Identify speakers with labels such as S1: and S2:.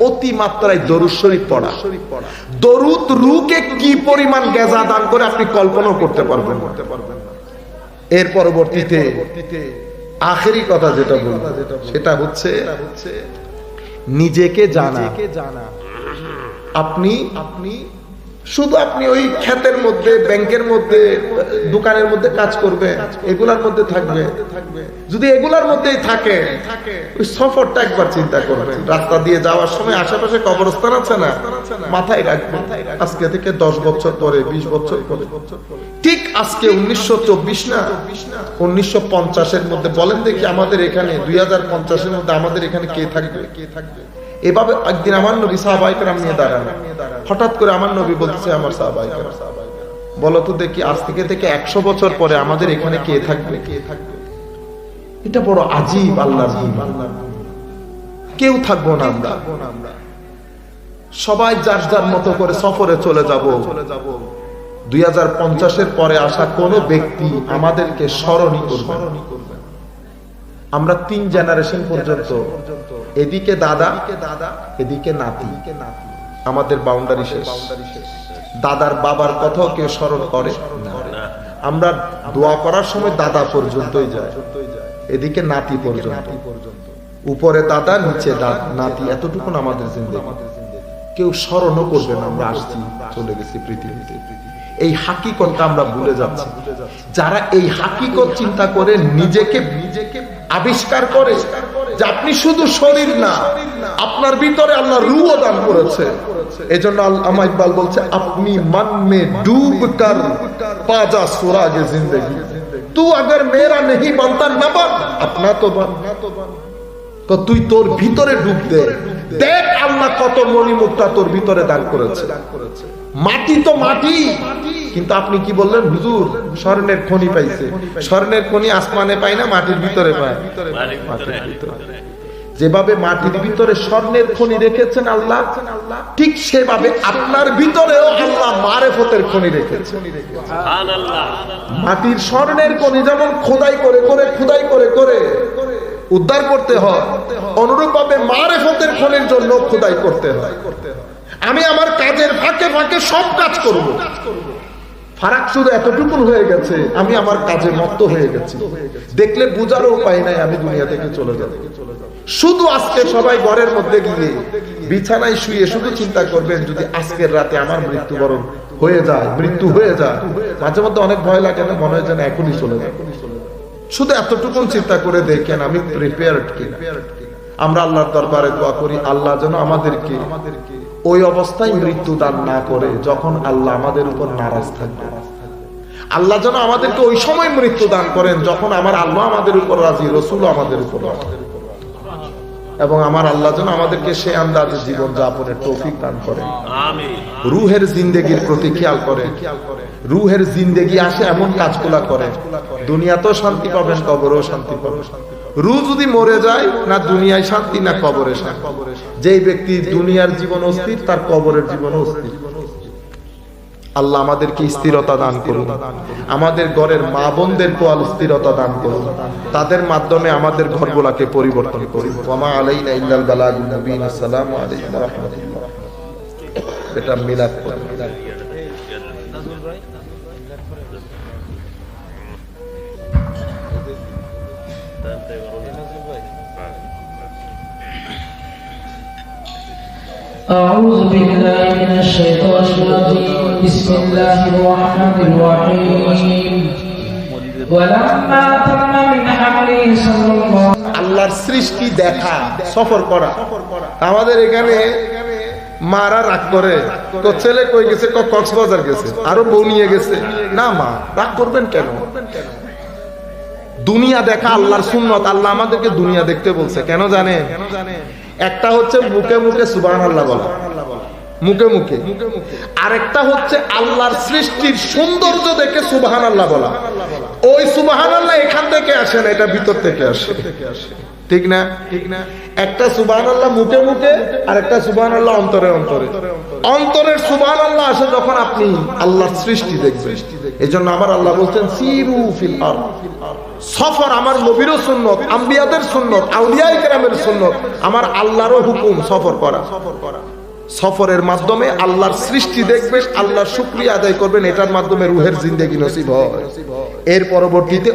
S1: অতি দরুদ শরীফ পড়া। দরুদ রুকে কি পরিমাণ গেজা দান করে আপনি কল্পনাও করতে পারবেন এর পরবর্তীতে আখেরি কথা যেটা বলব সেটা হচ্ছে নিজেকে জানা। আপনি আপনি শুধু আপনি ওই ক্ষেতের মধ্যে, ব্যাংকের মধ্যে, দোকানের মধ্যে কাজ করবে এগুলার মধ্যে থাকবে। যদি এগুলার মধ্যেই থাকে, ওই সফরটা একবার চিন্তা করবেন। রাস্তা দিয়ে যাওয়ার সময় আশেপাশে কবরস্থান আছে না? মাথায় রাখবেন। আজকে থেকে দশ বছর পরে, বিশ বছর পরে। ঠিক আজকে উনিশশো চব্বিশ না? উনিশশো পঞ্চাশের মধ্যে বলেন দেখি আমাদের এখানে, দুই হাজার পঞ্চাশের মধ্যে আমাদের এখানে কে থাকবে? কে থাকবে এভাবে একদিন আমার নবী সাহাবাইকরাম নিয়ে দাঁড়ানো। হঠাৎ করে আমার নবী বলতেছে, আমার সাহাবাইকরাম বলো তো দেখি আজ থেকে থেকে একশো বছর পরে আমাদের এখানে কে থাকবে? কে থাকবে এটা বড় আজীব আল্লাহ কেউ থাকব না আমরা। সবাই যার যার মতো করে সফরে চলে যাব। দুই হাজার পঞ্চাশের পরে আসা কোন ব্যক্তি আমাদেরকে স্মরণই করবে। আমরা তিন জেনারেশন পর্যন্ত, এদিকে দাদা, এদিকে নাতি নাতি। আমাদের বাউন্ডারি শেষ। দাদার বাবার কথাও কেউ স্মরণ করে? আমরা দোয়া করার সময় দাদা পর্যন্তই যায়। এদিকে নাতি পর্যন্ত। উপরে দাদা, নিচে নাতি এতটুকু আমাদের জিন্দগি। কেউ স্মরণও করবে না, আমরা আসছি, চলে গেছি পৃথিবীতে। এই হাকিকতটা আমরা ভুলে যাচ্ছি। যারা এই হাকিকত চিন্তা করে নিজেকে নিজেকে আবিষ্কার করে, যে আপনি শুধু শরীর না আপনার ভিতরে আল্লাহ রুও দান করেছে। এজন্য আমা ইকবাল বলছে আপনি মানমে ডুব কর পাজা সুরাগে জিন্দগি। তু আগর মেরা নেই না বান আপনা তো বান। তো তুই তোর ভিতরে ডুব দে। দেখ আল্লাহ কত মণিমুক্তা তোর ভিতরে দান করেছে। মাটি তো মাটি কিন্তু আপনি কি বললেন হুজুর স্বর্ণের খনি পাইছে। স্বর্ণের খনি আসমানে পায় না মাটির ভিতরে পায়। মাটির ভিতরে। যেভাবে মাটির ভিতরে স্বর্ণের খনি রেখেছেন আল্লাহ ঠিক সেভাবে আপনার ভিতরেও আল্লাহ মারেফতের খনি রেখেছেন মাটির স্বর্ণের খনি যেমন খোদাই করে করে খোদাই করে করে উদ্ধার করতে হয় অনুরূপ ভাবে মারেফতের খনির জন্য খোদাই করতে হয়। আমি আমার কাজের ফাঁকে ফাঁকে সব কাজ করব। ফারাক শুধু এতটুকুন হয়ে গেছে আমি আমার কাজে মত্ত হয়ে গেছি। দেখলে বুঝারও উপায় নাই আমি দুনিয়া থেকে চলে যাব। শুধু আজকে সবাই ঘরের মধ্যে গিয়ে বিছানায় শুয়ে শুধু চিন্তা করবেন, যদি আজকের রাতে আমার মৃত্যুবরণ হয়ে যায়, মৃত্যু হয়ে যায়। মাঝে মধ্যে অনেক ভয় লাগে না, মনে হয় যেন এখনই চলে যায়। শুধু এতটুকুন চিন্তা করে দেখেন, আমি প্রিপেয়ার্ড কিনা। আমরা আল্লাহর দরবারে দোয়া করি, আল্লাহ যেন আমাদেরকে ওই অবস্থায় মৃত্যু দান না করে, যখন আল্লাহ আমাদের উপর নারাজ থাকবে। আল্লাহ যেন আমাদেরকে ওই সময় মৃত্যু দান করেন, যখন আমার আল্লাহ আমাদের উপর রাজি রসুল আমাদের উপর রাজি। এবং আমার আল্লাহ যেন আমাদেরকে সে আন্দাজে জীবন যাপনের তৌফিক দান করে। রুহের জিন্দেগির প্রতি খেয়াল করে। রুহের জিন্দেগি আসে এমন কাজগুলা করে। দুনিয়া তো শান্তি পাবেন কবরেও শান্তি পাবে রু যদি মরে যায়, না দুনিয়ায় শান্তি, না কবরে শান্তি। যেই ব্যক্তি দুনিয়ার জীবন অস্থির, তার কবরের জীবন অস্থির। আল্লাহ আমাদেরকে স্থিরতা দান করুন। আমাদের ঘরের মা বোনদের কোয়াল স্থিরতা দান করুন। তাদের মাধ্যমে আমাদের ঘরগুলাকে পরিবর্তন করুন। ওমা আলাইনা ইল্লাল আসসালামু আলাইকুম ওয়া রাহমাতুল্লাহ। এটা মিলাদ
S2: أعوذ بالله من الشيطان الرجيم بسم الله الرحمن الرحيم ولما تم من حمله صلى الله
S1: আল্লাহর সৃষ্টি দেখা সফর করা আমাদের এখানে মারা রাগ করে তো ছেলে কই গেছে ক- কক্সবাজার গেছে আরো বউ নিয়ে গেছে না মা রাগ করবেন কেন দুনিয়া দেখা আল্লাহর সুন্নত আল্লাহ আমাদেরকে দুনিয়া দেখতে বলছে কেন জানে একটা হচ্ছে মুখে মুখে সুবাহ আল্লাহ বলা। মুখে মুখে। আরেকটা হচ্ছে আল্লাহর সৃষ্টির সৌন্দর্য দেখে সুবাহান আল্লাহ বলা। ওই সুবাহান আল্লাহ এখান থেকে আসে না, এটা ভিতর থেকে আসে। ঠিক না? ঠিক না একটা সুবাহান আল্লাহ মুখে মুখে আর একটা সুবাহান আল্লাহ অন্তরে অন্তরে। অন্তরের সুবাহান আল্লাহ আসে যখন আপনি আল্লাহর সৃষ্টি দেখবেন। এই জন্য আমার আল্লাহ বলছেন, সিরু ফিল আরদ। সফর আমার নবীরও সুন্নত, আম্বিয়াদের সুন্নত আউলিয়াই কেরামের সুন্নত। আমার আল্লাহরও হুকুম সফর করা সফর করা। সফরের মাধ্যমে আল্লাহর সৃষ্টি দেখবেন, আল্লাহর শুক্রিয়া আদায় করবেন, এটার মাধ্যমে রুহের জিন্দেগি নসিব হয়। এর পরবর্তীতে